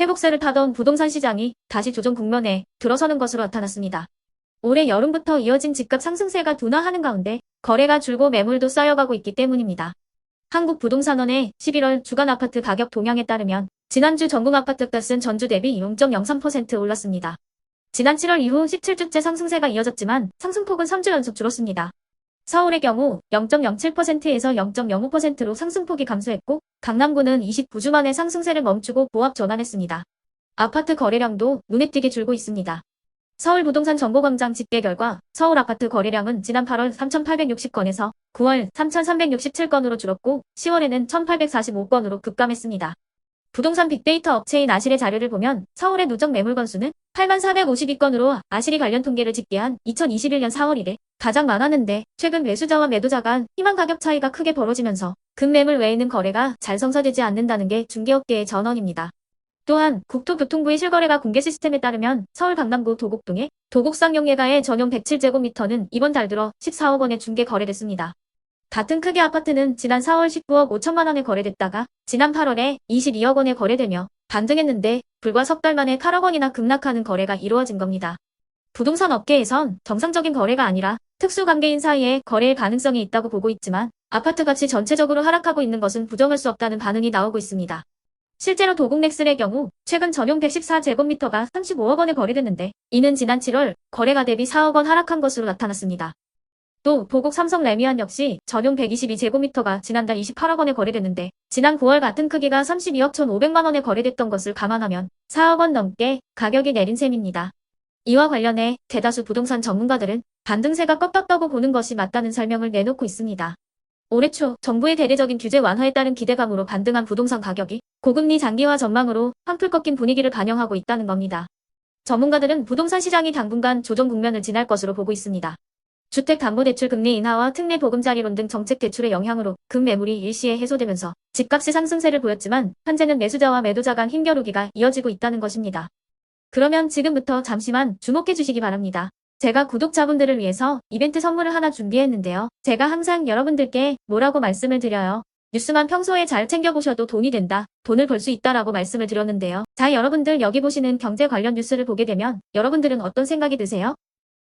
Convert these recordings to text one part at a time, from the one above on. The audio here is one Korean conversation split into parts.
회복세를 타던 부동산 시장이 다시 조정 국면에 들어서는 것으로 나타났습니다. 올해 여름부터 이어진 집값 상승세가 둔화하는 가운데 거래가 줄고 매물도 쌓여가고 있기 때문입니다. 한국부동산원의 11월 주간 아파트 가격 동향에 따르면 지난주 전국 아파트 값은 전주 대비 0.03% 올랐습니다. 지난 7월 이후 17주째 상승세가 이어졌지만 상승폭은 3주 연속 줄었습니다. 서울의 경우 0.07%에서 0.05%로 상승폭이 감소했고 강남구는 29주 만에 상승세를 멈추고 보합 전환했습니다. 아파트 거래량도 눈에 띄게 줄고 있습니다. 서울 부동산 정보광장 집계 결과 서울 아파트 거래량은 지난 8월 3,860건에서 9월 3,367건으로 줄었고 10월에는 1,845건으로 급감했습니다. 부동산 빅데이터 업체인 아실의 자료를 보면 서울의 누적 매물 건수는 8452건으로 아실이 관련 통계를 집계한 2021년 4월 이래 가장 많았는데 최근 매수자와 매도자 간 희망 가격 차이가 크게 벌어지면서 급매물 외에는 거래가 잘 성사되지 않는다는 게 중개업계의 전언입니다. 또한 국토교통부의 실거래가 공개 시스템에 따르면 서울 강남구 도곡동의 도곡상 용예가의 전용 107제곱미터는 이번 달 들어 14억 원에 중개 거래됐습니다. 같은 크기 아파트는 지난 4월 19억 5천만 원에 거래됐다가 지난 8월에 22억 원에 거래되며 반등했는데 불과 석 달 만에 8억 원이나 급락하는 거래가 이루어진 겁니다. 부동산 업계에선 정상적인 거래가 아니라 특수관계인 사이에 거래의 가능성이 있다고 보고 있지만 아파트 값이 전체적으로 하락하고 있는 것은 부정할 수 없다는 반응이 나오고 있습니다. 실제로 도곡넥슬의 경우 최근 전용 114제곱미터가 35억 원에 거래됐는데 이는 지난 7월 거래가 대비 4억 원 하락한 것으로 나타났습니다. 또 도곡 삼성 레미안 역시 전용 122제곱미터가 지난달 28억 원에 거래됐는데 지난 9월 같은 크기가 32억 1,500만 원에 거래됐던 것을 감안하면 4억 원 넘게 가격이 내린 셈입니다. 이와 관련해 대다수 부동산 전문가들은 반등세가 꺾였다고 보는 것이 맞다는 설명을 내놓고 있습니다. 올해 초 정부의 대대적인 규제 완화에 따른 기대감으로 반등한 부동산 가격이 고금리 장기화 전망으로 한풀 꺾인 분위기를 반영하고 있다는 겁니다. 전문가들은 부동산 시장이 당분간 조정 국면을 지날 것으로 보고 있습니다. 주택담보대출 금리 인하와 특례 보금자리론 등 정책 대출의 영향으로 급매물이 일시에 해소되면서 집값의 상승세를 보였지만 현재는 매수자와 매도자 간 힘겨루기가 이어지고 있다는 것입니다. 그러면 지금부터 잠시만 주목해 주시기 바랍니다. 제가 구독자분들을 위해서 이벤트 선물을 하나 준비했는데요. 제가 항상 여러분들께 뭐라고 말씀을 드려요. 뉴스만 평소에 잘 챙겨보셔도 돈이 된다, 돈을 벌 수 있다라고 말씀을 드렸는데요. 자, 여러분들 여기 보시는 경제 관련 뉴스를 보게 되면 여러분들은 어떤 생각이 드세요?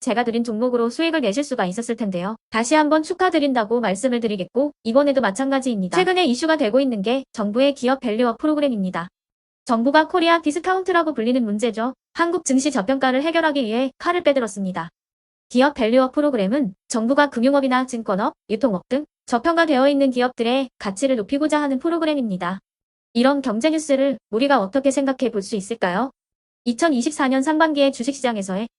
제가 드린 종목으로 수익을 내실 수가 있었을 텐데요. 다시 한번 축하드린다고 말씀을 드리겠고 이번에도 마찬가지입니다. 최근에 이슈가 되고 있는 게 정부의 기업 밸류업 프로그램입니다. 정부가 코리아 디스카운트라고 불리는 문제죠. 한국 증시 저평가를 해결하기 위해 칼을 빼들었습니다. 기업 밸류업 프로그램은 정부가 금융업이나 증권업, 유통업 등 저평가되어 있는 기업들의 가치를 높이고자 하는 프로그램입니다. 이런 경제 뉴스를 우리가 어떻게 생각해 볼 수 있을까요? 2024년 상반기의 주식시장에서의